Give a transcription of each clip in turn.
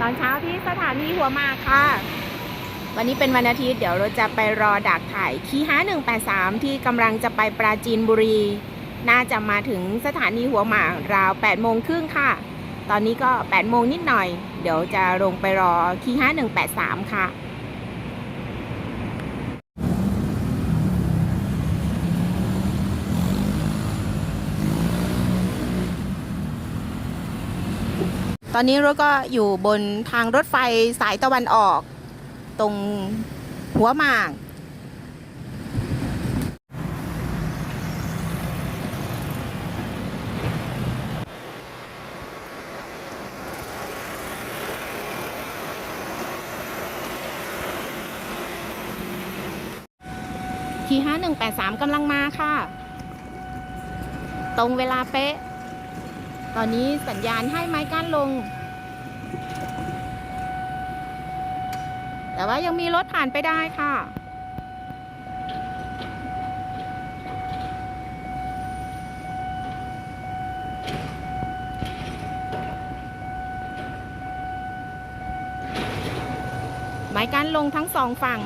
ตอนเช้าที่สถานีหัวหมากค่ะ วันนี้เป็นวันอาทิตย์เดี๋ยวเราจะไปรอดักถ่ายคีฮ้าหนึ่งแปดสามที่กำลังจะไปปราจีนบุรี น่าจะมาถึงสถานีหัวหมากราว8ปดโมงครึ่งค่ะ ตอนนี้ก็8ปดโมงนิดหน่อย เดี๋ยวจะลงไปรอคีฮ้าหนึ่งแปดสามค่ะ ตอนนี้รถก็อยู่บนทางรถไฟสายตะวันออก ตรงหัวหมาก ทีห้าหนึ่งแปดสามกำลังมาค่ะ ตรงเวลาเป๊ะ ตอนนี้สัญญาณให้ไม้กั้นลง แต่ว่ายังมีรถผ่านไปได้ค่ะ ไม้กั้นลงทั้งสองฝั่ง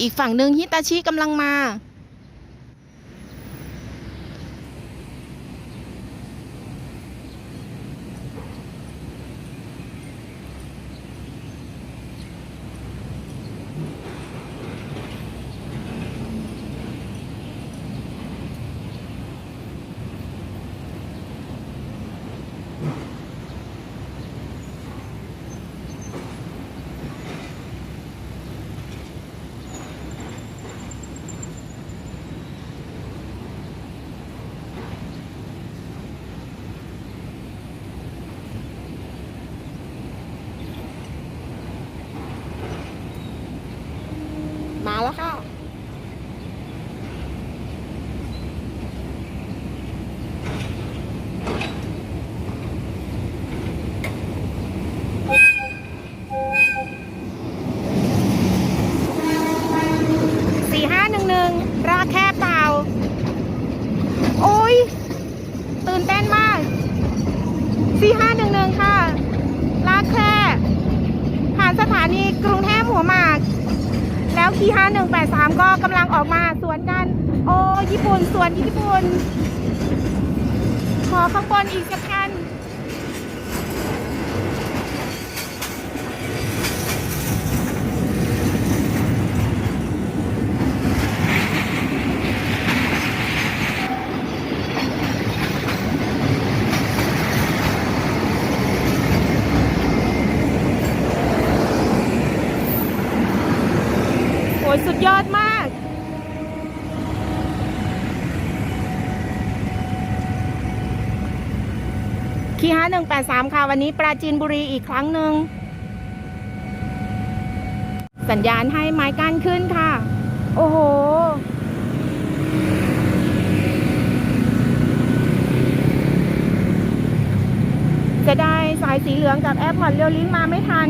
อีกฝั่งหนึ่งฮิตาชิกำลังมา มาแล้วค่ะ สี่ห้าหนึ่งหนึ่งรากแค่เปล่า โอ้ย ตื่นเต้นมาก สี่ห้าหนึ่งหนึ่งค่ะลากแค่ ผ่านสถานีกรุงเทพหัวหมาก พีห้าหนึ่งแปดสามก็กำลังออกมาสวนกัน โอ้ ญี่ปุ่น สวนญี่ปุ่น ขอข้างบนอีกสักคัน โอ้ยสุดยอดมาก คีห้าหนึ่งแปดสามค่ะ วันนี้ปราจีนบุรีอีกครั้งหนึ่ง สัญญาณให้ไม้กั้นขึ้นค่ะ โอ้โห จะได้สายสีเหลืองกับแอร์พอร์ตเรียวลิงมาไม่ทัน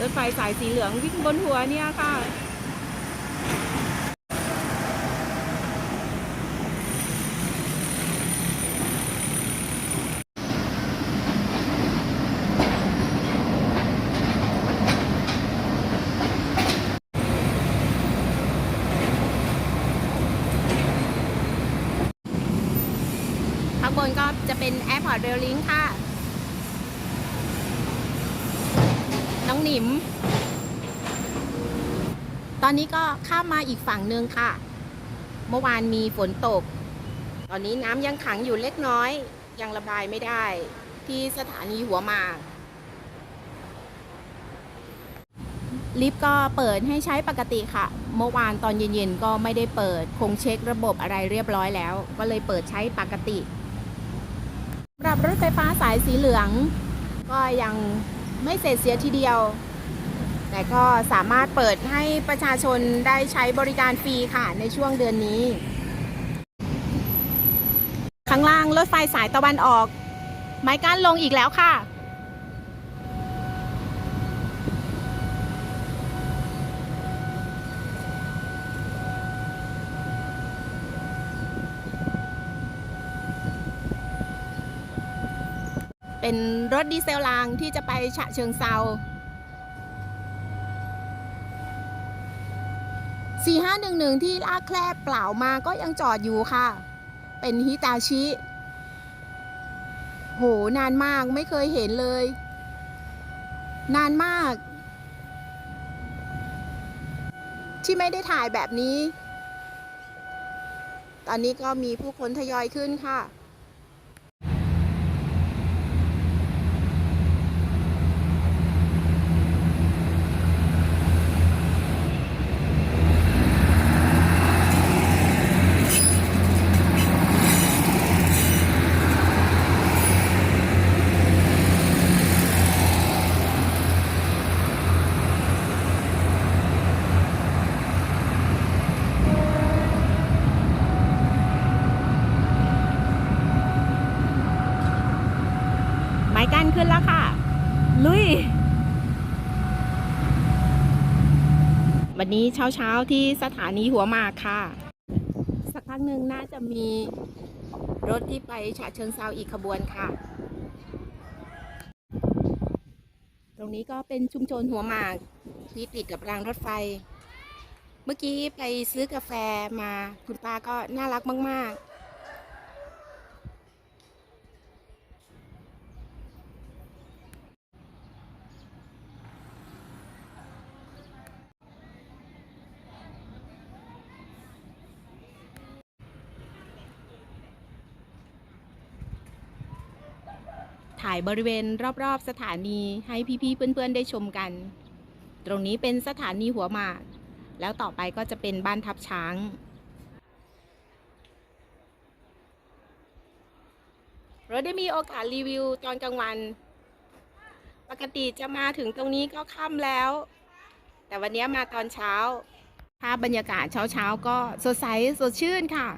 รถไฟสายสีเหลืองวิ่งบนหัวเนี่ยค่ะ เป็น Airport Rail Link ค่ะ น้องหนิม ตอนนี้ก็ข้ามมาอีกฝั่งหนึ่งค่ะ เมื่อวานมีฝนตก ตอนนี้น้ำยังขังอยู่เล็กน้อย ยังระบายไม่ได้ ที่สถานีหัวหมากลิฟต์ก็เปิดให้ใช้ปกติค่ะ เมื่อวานตอนเย็นๆก็ไม่ได้เปิด คงเช็คระบบอะไรเรียบร้อยแล้ว ก็เลยเปิดใช้ปกติ รับรถไฟฟ้าสายสีเหลือง ก็ยังไม่เสร็จเสียทีเดียว แต่ก็สามารถเปิดให้ประชาชนได้ใช้บริการฟรีค่ะในช่วงเดือนนี้ ข้างล่างรถไฟสายตะวันออก ไม้กั้นลงอีกแล้วค่ะ เป็นรถดีเซลรางที่จะไปฉะเชิงเซา4511ที่ลากแคลบเปล่ามาก็ยังจอดอยู่ค่ะ เป็นฮิตาชิ โห นานมากไม่เคยเห็นเลย นานมาก ที่ไม่ได้ถ่ายแบบนี้ ตอนนี้ก็มีผู้คนทยอยขึ้นค่ะ ไม้กั้นขึ้นแล้วค่ะ ลุย วั นี้เช้าเช้าที่สถานีหัวหมากค่ะ สักพักหนึ่งน่าจะมีรถที่ไปฉะเชิงเซาอีกขบวนค่ะ ตรงนี้ก็เป็นชุมชนหัวหมากที่ติดกับรางรถไฟ เมื่อกี้ไปซื้อกาแฟมาคุณป้าก็น่ารักมาก ๆ ถ่ายบริเวณรอบๆ สถานีให้พี่ๆเพื่อนๆได้ชมกัน ตรงนี้เป็นสถานีหัวหมาก แล้วต่อไปก็จะเป็นบ้านทับช้างเราได้มีโอกาสรีวิวตอนกลางวัน ปกติจะมาถึงตรงนี้ก็ค่ำแล้ว แต่วันนี้มาตอนเช้าภาพบรรยากาศเช้าๆก็สดใสสดชื่นค่ะ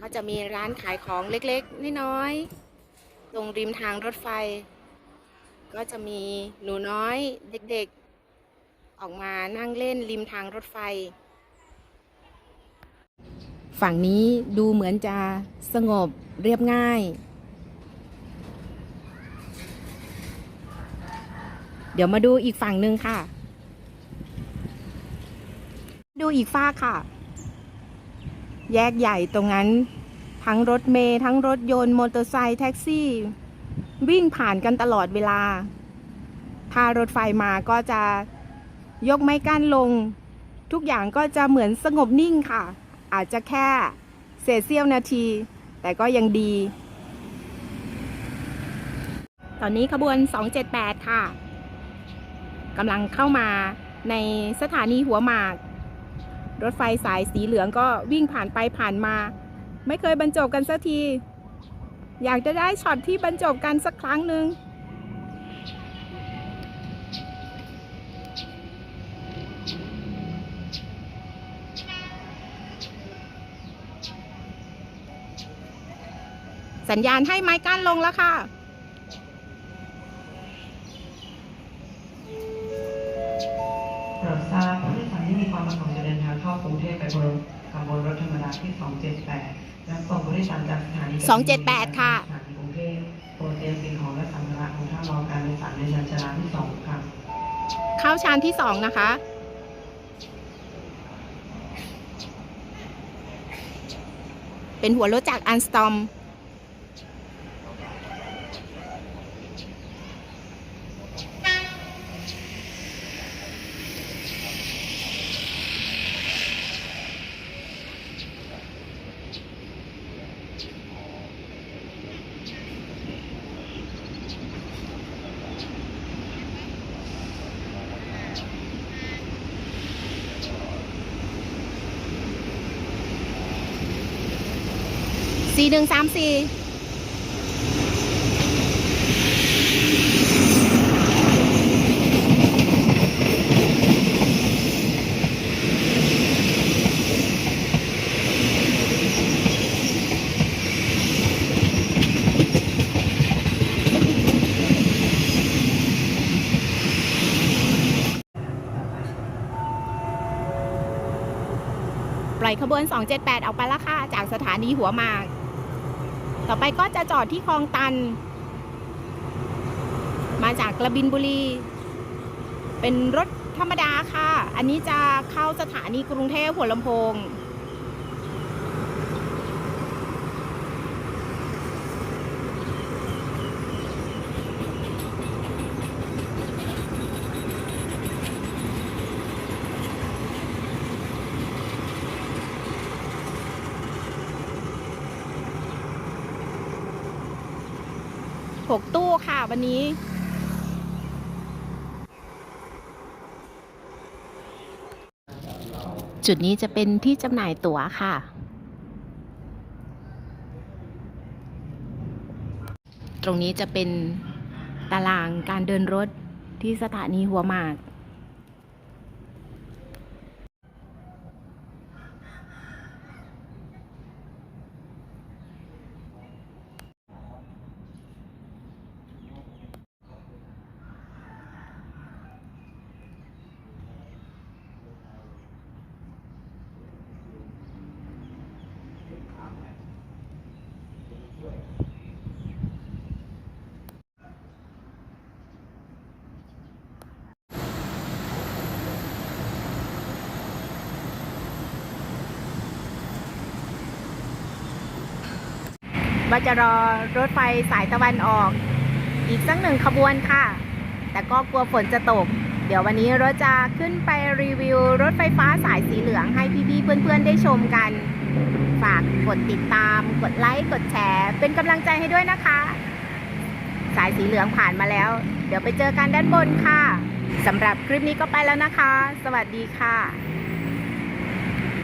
ก็จะมีร้านขายของเล็กๆ น้อยๆ ตรงริมทางรถไฟ ก็จะมีหนูน้อยเด็กๆ ออกมานั่งเล่นริมทางรถไฟ ฝั่งนี้ดูเหมือนจะสงบเรียบง่าย เดี๋ยวมาดูอีกฝั่งหนึ่งค่ะ ดูอีกฝ้าค่ะ แยกใหญ่ตรงนั้น ทั้งรถเมย์ทั้งรถยนต์มอเตอร์ไซค์แท็กซี่ วิ่งผ่านกันตลอดเวลา ถ้ารถไฟมาก็จะยกไม้กั้นลง ทุกอย่างก็จะเหมือนสงบนิ่งค่ะ อาจจะแค่เศษเสี้ยวนาที แต่ก็ยังดี ตอนนี้ขบวน 278 ค่ะกำลังเข้ามาในสถานีหัวหมาก รถไฟสายสีเหลืองก็วิ่งผ่านไปผ่านมา ไม่เคยบรรจบกันสักที อยากจะได้ช็อตที่บรรจบกันสักครั้งหนึ่งสัญญาณให้ไม้กั้นลงแล้วค่ะ โปรดทราบผู้โดยสารที่มีความประสงค์จะเดินทางเข้ากรุงเทพไปบนขบวนรถธรรมดาที่ 278 และส่งผู้โดยสารจากสถานี278ค่ะ สถานีกรุงเทพโปรดเตรียมสิ่งของและสัมภาระของท่านรอการโดยสารในชั้นชาลาที่2ค่ะ เข้าชานที่สองนะคะ เป็นหัวรถจากอันสตอม สี่หนึ่งสามสี่ปล่อยขบวน 278 ออกไปแล้วค่ะ จากสถานีหัวมาก ต่อไปก็จะจอดที่คลองตัน มาจากกระบินบุรี เป็นรถธรรมดาค่ะ อันนี้จะเข้าสถานีกรุงเทพหัวลำโพง 6 ตู้ค่ะวันนี้ จุดนี้จะเป็นที่จำหน่ายตั๋วค่ะ ตรงนี้จะเป็นตารางการเดินรถที่สถานีหัวหมาก ว่าจะรอรถไฟสายตะวันออก อีกสักหนึ่งขบวนค่ะ แต่ก็กลัวฝนจะตก เดี๋ยววันนี้เราจะขึ้นไปรีวิวรถไฟฟ้าสายสีเหลืองให้พี่ๆเพื่อนๆได้ชมกัน ฝากกดติดตาม กดไลค์ กดแชร์ เป็นกำลังใจให้ด้วยนะคะ สายสีเหลืองผ่านมาแล้ว เดี๋ยวไปเจอกันด้านบนค่ะสำหรับคลิปนี้ก็ไปแล้วนะคะ สวัสดีค่ะ